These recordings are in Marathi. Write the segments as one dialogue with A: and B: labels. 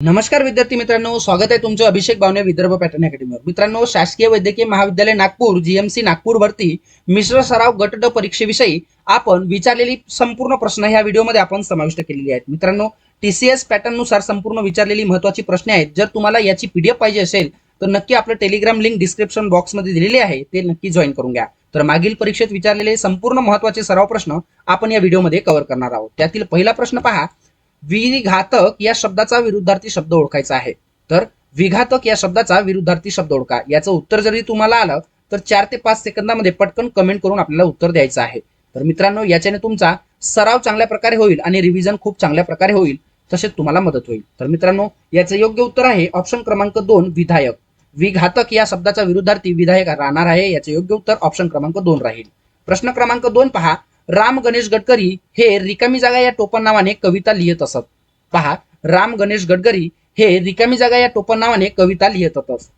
A: नमस्कार विद्यार्थी मित्रांनो स्वागत आहे तुमचं अभिषेक बावने विदर्भ पॅटर्न अकॅडमीवर. मित्रांनो शासकीय वैद्यकीय महाविद्यालय नागपूर जीएमसी नागपूर भरती मिश्र सराव गट ड परीक्षेविषयी आपण विचारलेली संपूर्ण प्रश्न ह्या व्हिडिओमध्ये आपण समाविष्ट केलेली आहेत. मित्रांनो टीसीएस पॅटर्ननुसार संपूर्ण विचारलेली महत्वाची प्रश्न आहेत. जर तुम्हाला याची पीडीएफ पाहिजे असेल तर नक्की आपलं टेलिग्राम लिंक डिस्क्रिप्शन बॉक्समध्ये दिलेले आहे ते नक्की जॉईन करून घ्या. तर मागील परीक्षेत विचारलेले संपूर्ण महत्त्वाचे सराव प्रश्न आपण या व्हिडिओमध्ये कव्हर करणार आहोत. त्यातील पहिला प्रश्न पहा विघातक या शब्दाचा विरुद्धार्थी शब्द ओळखायचा आहे. तर विघातक या शब्दाचा विरुद्धार्थी शब्द ओळखा. याचं उत्तर जरी तुम्हाला आलं तर चार ते पाच सेकंदामध्ये पटकन कमेंट करून आपल्याला उत्तर द्यायचं आहे. तर मित्रांनो याच्याने तुमचा सराव चांगल्या प्रकारे होईल आणि रिव्हिजन खूप चांगल्या प्रकारे होईल तसेच तुम्हाला मदत होईल. तर मित्रांनो याचं योग्य उत्तर आहे ऑप्शन क्रमांक दोन विधायक. विघातक या शब्दाचा विरुद्धार्थी विधायक राहणार आहे याचे योग्य उत्तर ऑप्शन क्रमांक दोन राहील. प्रश्न क्रमांक दोन पहा. राम गणेश गडकरी हे रिकामी जागा या टोपण नावाने कविता लिहित असत. पहा राम गणेश गडकरी हे रिकामी जागा या टोपण नावाने कविता लिहित असत.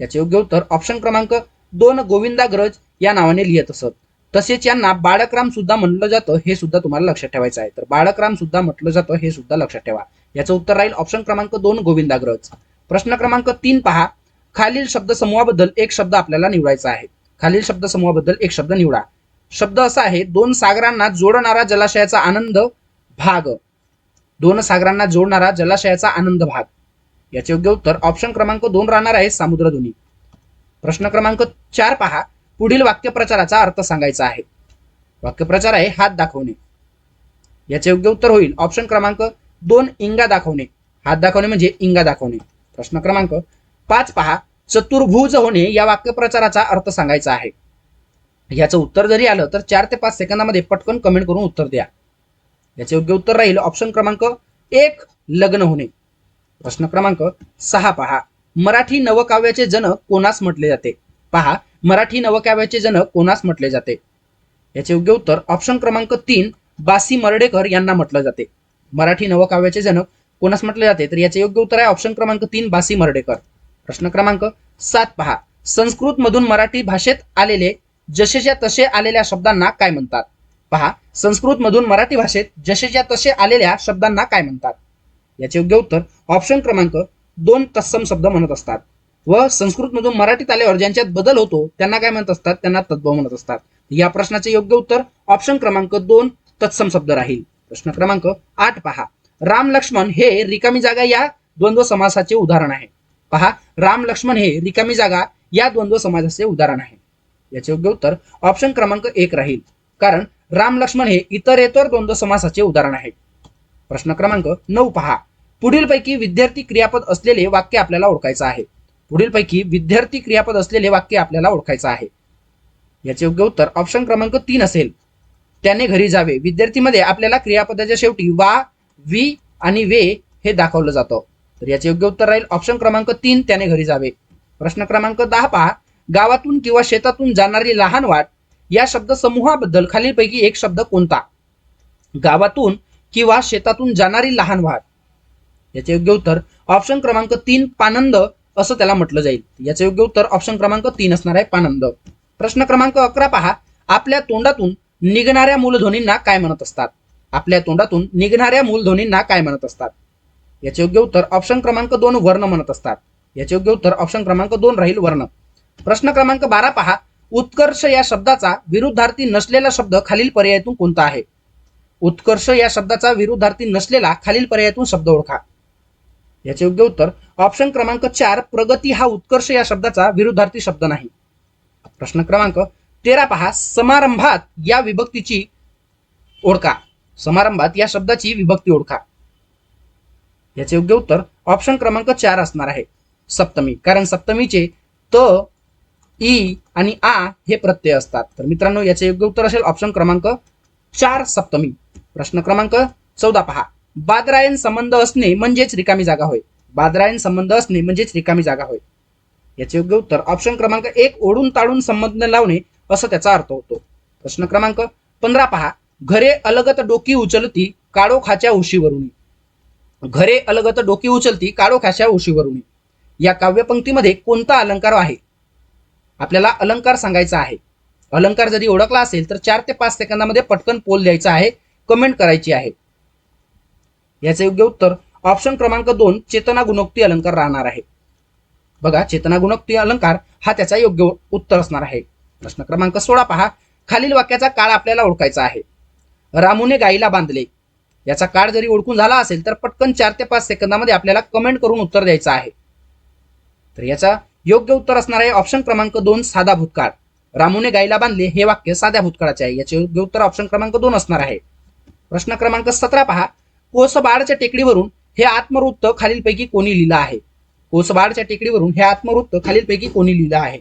A: याचे योग्य उत्तर ऑप्शन क्रमांक दोन गोविंदाग्रज या नावाने लिहित असत. तसेच यांना बाळकराम सुद्धा म्हटलं जातं हे सुद्धा तुम्हाला लक्षात ठेवायचं आहे. तर बाळकराम सुद्धा म्हटलं जातं हे सुद्धा लक्षात ठेवा. याचं उत्तर राहील ऑप्शन क्रमांक दोन गोविंदाग्रज प्रश्न क्रमांक तीन पहा. खालील शब्द समूहाबद्दल एक शब्द आपल्याला निवडायचा आहे. खालील शब्द समूहाबद्दल एक शब्द निवडा. शब्द असा आहे दोन सागरांना जोडणारा जलाशयाचा आनंद भाग. दोन सागरांना जोडणारा जलाशयाचा आनंद भाग. याचे योग्य उत्तर ऑप्शन क्रमांक दोन राहणार आहे सामुद्रधुनी प्रश्न क्रमांक चार पहा. पुढील वाक्यप्रचाराचा अर्थ सांगायचा आहे. वाक्यप्रचार आहे हात दाखवणे. याचे योग्य उत्तर होईल ऑप्शन क्रमांक दोन इंगा दाखवणे. हात दाखवणे म्हणजे इंगा दाखवणे. प्रश्न क्रमांक पाच पहा. चतुर्भुज होणे या वाक्यप्रचाराचा अर्थ सांगायचा आहे. याचं उत्तर जरी आलं तर चार ते पाच सेकंदामध्ये पटकन कमेंट करून उत्तर द्या. याचे योग्य उत्तर राहील ऑप्शन क्रमांक एक लग्न होणे. प्रश्न क्रमांक सहा पहा. मराठी नवकाव्याचे जनक कोणास म्हटले जाते? पहा मराठी नवकाव्याचे जनक कोणास म्हटले जाते? याचे योग्य उत्तर ऑप्शन क्रमांक तीन बासी मर्डेकर यांना म्हटलं जाते. मराठी नवकाव्याचे जनक कोणास म्हटले जाते? तर याचे योग्य उत्तर आहे ऑप्शन क्रमांक तीन बासी मर्डेकर. प्रश्न क्रमांक सात पहा. संस्कृत मधून मराठी भाषेत आलेले जसेच्या तसे आलेल्या शब्दांना काय म्हणतात? पहा संस्कृत मधून मराठी भाषेत जसेच्या तसे आलेल्या शब्दांना काय म्हणतात? याचे योग्य उत्तर ऑप्शन क्रमांक दोन तत्सम शब्द म्हणत असतात. व संस्कृत मधून मराठीत आल्यावर ज्यांच्यात बदल होतो त्यांना काय म्हणत असतात? त्यांना तद्भव म्हणत असतात. या प्रश्नाचे योग्य उत्तर ऑप्शन क्रमांक दोन तत्सम शब्द राहील. प्रश्न क्रमांक आठ पहा. राम लक्ष्मण हे रिकामी जागा या द्वंद्व समासाचे उदाहरण आहे. पहा राम लक्ष्मण हे रिकामी जागा या द्वंद्व समासाचे उदाहरण आहे. याचे योग्य उत्तर ऑप्शन क्रमांक एक राहील. कारण राम लक्ष्मण हे इतरेतर द्वंद्व समासाचे उदाहरण आहे. प्रश्न क्रमांक नऊ पहा. पुढीलपैकी विद्यार्थी क्रियापद असलेले वाक्य आपल्याला ओळखायचं आहे. पुढीलपैकी विद्यार्थी क्रियापद असलेले वाक्य आपल्याला ओळखायचं आहे. याचे योग्य उत्तर ऑप्शन क्रमांक तीन असेल. त्याने घरी जावे. विद्यार्थीमध्ये आपल्याला क्रियापदाच्या शेवटी वा वी आणि वे हे दाखवलं जातं. तर याचे योग्य उत्तर राहील ऑप्शन क्रमांक तीन त्याने घरी जावे. प्रश्न क्रमांक दहा पहा. गावातून किंवा शेतातून जाणारी लहान वाट या शब्द समूहाबद्दल खालीलपैकी एक शब्द कोणता? गावातून किंवा शेतातून जाणारी लहान वाट. याचे योग्य उत्तर ऑप्शन क्रमांक तीन पानंद असं त्याला म्हटलं जाईल. याचे योग्य उत्तर ऑप्शन क्रमांक तीन असणार आहे पानंद. प्रश्न क्रमांक अकरा पहा. आपल्या तोंडातून निघणाऱ्या मूलध्वनींना काय म्हणत असतात? आपल्या तोंडातून निघणाऱ्या मूलध्वनींना काय म्हणत असतात? याचे योग्य उत्तर ऑप्शन क्रमांक दोन वर्ण म्हणत असतात. याचे योग्य उत्तर ऑप्शन क्रमांक दोन राहील वर्ण. प्रश्न क्रमांक बारा पहा. उत्कर्ष या शब्दाचा विरुद्धार्थी नसलेला शब्द खालील पर्यायातून कोणता आहे? उत्कर्ष या शब्दाचा विरुद्धार्थी नसलेला खालील पर्यायातून शब्द ओळखा. याचे योग्य उत्तर ऑप्शन क्रमांक चार प्रगती हा उत्कर्ष या शब्दाचा विरुद्धार्थी शब्द नाही. प्रश्न क्रमांक तेरा पहा. समारंभात या विभक्तीची ओळखा. समारंभात या शब्दाची विभक्ती ओळखा. याचे योग्य उत्तर ऑप्शन क्रमांक चार असणार आहे. सप्तमी. कारण सप्तमीचे त ई आणि आ हे प्रत्यय असतात. तर मित्रांनो याचे योग्य उत्तर असेल ऑप्शन क्रमांक चार सप्तमी. प्रश्न क्रमांक चौदा पहा. बादरायन संबंध असणे म्हणजेच रिकामी जागा होय. बादरायन संबंध असणे म्हणजेच रिकामी जागा होय. याचे योग्य उत्तर ऑप्शन क्रमांक एक ओढून ताडून संबंध लावणे असं त्याचा अर्थ होतो. प्रश्न क्रमांक पंधरा पहा. घरे अलगत डोकी उचलती काळो खाच्या उशीवरून. घरे अलगत डोकी उचलती काळो खाच्या उशीवरून. या काव्यपंक्तीमध्ये कोणता अलंकार आहे? आपल्याला अलंकार सांगायचा आहे. अलंकार जरी ओळखला असेल तर चार ते पाच सेकंदामध्ये पटकन पोल द्यायचा आहे कमेंट करायची आहे. याचे योग्य उत्तर ऑप्शन क्रमांक दोन चेतना गुणोक्ती अलंकार राहणार आहे. बघा चेतना गुणोक्ती अलंकार हा त्याचा योग्य उत्तर असणार आहे. प्रश्न क्रमांक सोळा पहा. खालील वाक्याचा काळ आपल्याला ओळखायचा आहे. रामूने गाईला बांधले. याचा काळ जरी ओळखून झाला असेल तर पटकन चार ते पाच सेकंदामध्ये आपल्याला कमेंट करून उत्तर द्यायचं आहे. तर याचा योग्य उत्तर असणार आहे ऑप्शन क्रमांक दोन साधा भूतकाळ. रामूने गायला बांधले हे वाक्य साध्या भूतकाळाचे आहे. याचे योग्य उत्तर ऑप्शन क्रमांक दोन असणार आहे. प्रश्न क्रमांक सतरा पहा. कोसबाडच्या टेकडीवरून हे आत्मवृत्त खालीलपैकी कोणी लिहिलं आहे? कोसबाडच्या टेकडीवरून हे आत्मवृत्त खालीलपैकी कोणी लिहिलं आहे?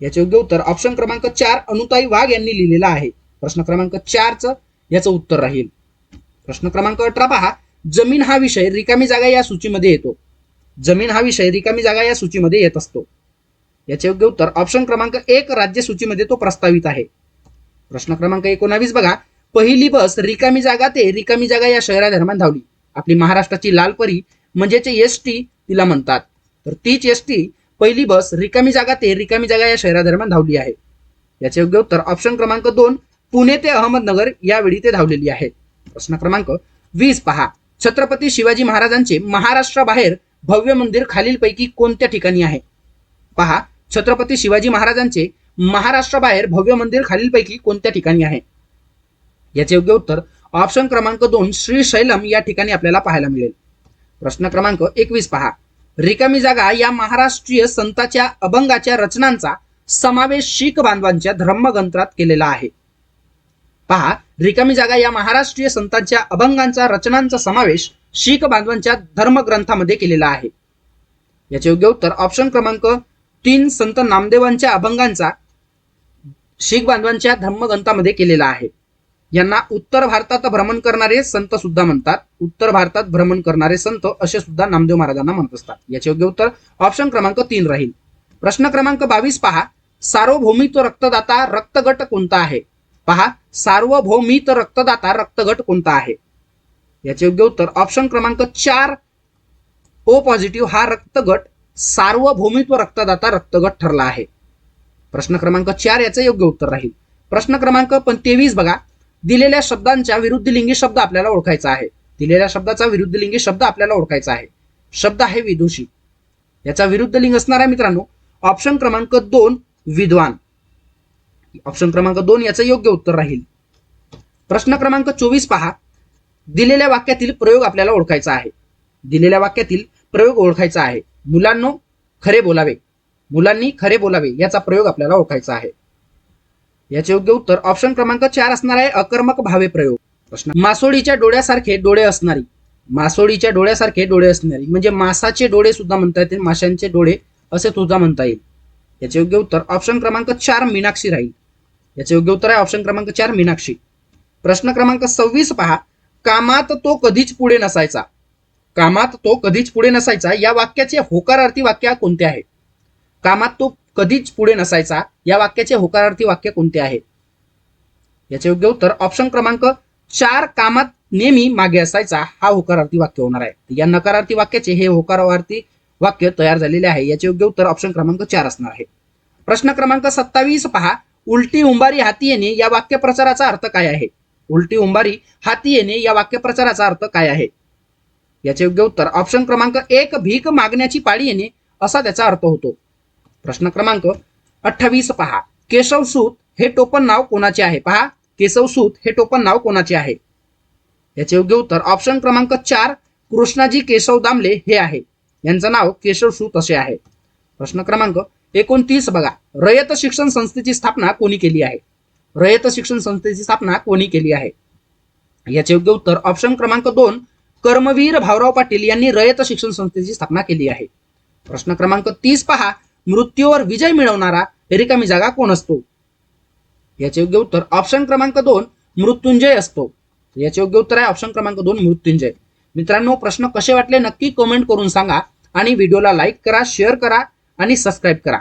A: याचे योग्य उत्तर ऑप्शन क्रमांक चार अनुताई वाघ यांनी लिहिलेलं आहे. प्रश्न क्रमांक चारचं याचं उत्तर राहील. प्रश्न क्रमांक अठरा पहा. जमीन हा विषय रिकामी जागा या सूचीमध्ये येतो. जमीन हा विषय रिकामी जागा या सूचीमध्ये येत असतो. याचे योग्य उत्तर ऑप्शन क्रमांक एक राज्य सूचीमध्ये तो प्रस्तावित आहे. प्रश्न क्रमांक एकोणावीस बघा. पहिली बस रिकामी जागा ते रिकामी जागा या शहरादरम्यान धावली. आपली महाराष्ट्राची लाल परी म्हणजेच एस टी तिला म्हणतात. तर तीच एस टी पहिली बस रिकामी जागा ते रिकामी जागा या शहरादरम्यान धावली आहे. याचे योग्य उत्तर ऑप्शन क्रमांक दोन पुणे ते अहमदनगर यावेळी ते धावलेली आहे. प्रश्न क्रमांक वीस पहा. छत्रपती शिवाजी महाराजांचे महाराष्ट्राबाहेर भव्य मंदिर खालीलपैकी कोणत्या ठिकाणी आहे? पहा छत्रपती शिवाजी महाराजांचे महाराष्ट्राबाहेर भव्य मंदिर खालीलपैकी कोणत्या ठिकाणी आहे? याचे योग्य उत्तर ऑप्शन क्रमांक दोन श्रीशैलम या ठिकाणी आपल्याला पाहायला मिळेल. प्रश्न क्रमांक एकवीस पहा. रिकामी जागा या महाराष्ट्रीय संताच्या अभंगाच्या रचनांचा समावेश शीख बांधवांच्या धर्मग्रंथात केलेला आहे. पहा रिकामी जागा या महाराष्ट्रीय संतांच्या अभंगांचा रचनांचा समावेश शीख बांधवांच्या धर्मग्रंथामध्ये केलेला आहे. याचे योग्य उत्तर ऑप्शन क्रमांक तीन संत नामदेवांच्या अभंगांचा शीख बांधवांच्या धर्मग्रंथामध्ये केलेला आहे. यांना उत्तर भारतात भ्रमण करणारे संत सुद्धा म्हणतात. उत्तर भारतात भ्रमण करणारे संत असे सुद्धा नामदेव महाराजांना म्हणत असतात याचे योग्य उत्तर ऑप्शन क्रमांक तीन राहील. प्रश्न क्रमांक बावीस पहा. सार्वभौमिक रक्तदाता रक्तगट कोणता आहे? पहा. सार्वभौमित रक्तदाता रक्तगट कोणता आहे? याचे योग्य उत्तर ऑप्शन क्रमांक चार. ओ पॉझिटिव्ह हा रक्तगट सार्वभौमित्व रक्तदाता रक्तगट ठरला आहे. प्रश्न क्रमांक चार याचं योग्य उत्तर राहील. प्रश्न क्रमांक पण तेवीस बघा. दिलेल्या शब्दांच्या विरुद्ध लिंगी शब्द आपल्याला ओळखायचा आहे. दिलेल्या शब्दाचा विरुद्ध लिंगी शब्द आपल्याला ओळखायचा आहे. शब्द आहे विदुषी. याचा विरुद्ध लिंग असणार आहे मित्रांनो ऑप्शन क्रमांक दोन विद्वान. ऑप्शन क्रमांक दोन याचं योग्य उत्तर राहील. प्रश्न क्रमांक चोवीस पहा. दिलेल्या वाक्यातील प्रयोग आपल्याला ओळखायचा आहे. दिलेल्या वाक्यातील प्रयोग ओळखायचा आहे. मुलांनो खरे बोलावे. मुलांनी खरे बोलावे याचा प्रयोग आपल्याला ओळखायचा आहे. याचे योग्य उत्तर ऑप्शन क्रमांक चार असणार आहे अकर्मक भावे प्रयोग. प्रश्न मासोळीच्या डोळ्यासारखे डोळे असणारी. मासोळीच्या डोळ्यासारखे डोळे असणारी. म्हणजे मासाचे डोळे सुद्धा म्हणता येतील माशांचे डोळे असे सुद्धा म्हणता येईल. याचे योग्य उत्तर ऑप्शन क्रमांक चार मीनाक्षी राहील. याचे योग्य उत्तर आहे ऑप्शन क्रमांक चार मीनाक्षी. प्रश्न क्रमांक सव्वीस पहा. कामात तो कधीच पुढे नसायचा. कामात तो कधीच पुढे नसायचा. या वाक्याचे होकारार्थी वाक्य कोणते आहे? कामात तो कधीच पुढे नसायचा. या वाक्याचे होकारार्थी वाक्य कोणते आहे? याचे योग्य उत्तर ऑप्शन क्रमांक चार कामात नेहमी मागे असायचा. हा होकारार्थी वाक्य होणार आहे. या नकारार्थी वाक्याचे हे होकारार्थी वाक्य तयार झालेले आहे. याचे योग्य उत्तर ऑप्शन क्रमांक चार असणार आहे. प्रश्न क्रमांक सत्तावीस पहा. उलटी उंबारी हाती येणे या वाक्यप्रचाराचा अर्थ काय आहे? उलटी उंबारी हाती येणे या वाक्यप्रचाराचा अर्थ काय आहे? याचे योग्य उत्तर ऑप्शन क्रमांक एक भीक मागण्याची पाळी येणे असा त्याचा अर्थ होतो. प्रश्न क्रमांक अठ्ठावीस पहा. केशवसूत हे टोपण नाव कोणाचे आहे? पहा. केशवसूत हे टोपण नाव कोणाचे आहे? याचे योग्य उत्तर ऑप्शन क्रमांक चार कृष्णाजी केशव दामले हे आहे. यांचं नाव केशवसूत असे आहे. प्रश्न क्रमांक एकोणतीस बघा. रयत शिक्षण संस्थेची स्थापना कोणी केली आहे? रयत शिक्षण संस्थेची स्थापना कोणी केली आहे? याचे योग्य उत्तर ऑप्शन क्रमांक दोन कर्मवीर भाऊराव पाटील यांनी रयत शिक्षण संस्थेची स्थापना केली आहे. प्रश्न क्रमांक तीस पहा मृत्यूवर विजय मिळवणारा रिकामी जागा कोण असतो? याचे योग्य उत्तर ऑप्शन क्रमांक दोन मृत्युंजय असतो. याचे योग्य उत्तर आहे ऑप्शन क्रमांक दोन मृत्युंजय. मित्रांनो प्रश्न कसे वाटले नक्की कमेंट करून सांगा आणि व्हिडिओला लाईक करा शेअर करा आणि सबस्क्राईब करा.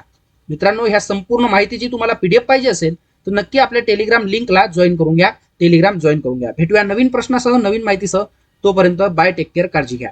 A: मित्रांनो ह्या संपूर्ण माहितीची तुम्हाला पीडीएफ पाहिजे असेल तर नक्की आपल्या टेलिग्राम लिंकला जॉईन करून घ्या. टेलिग्राम जॉईन करून घ्या. भेटूया नवीन प्रश्नासह नवीन माहितीसह. तोपर्यंत बाय टेक केअर काळजी घ्या.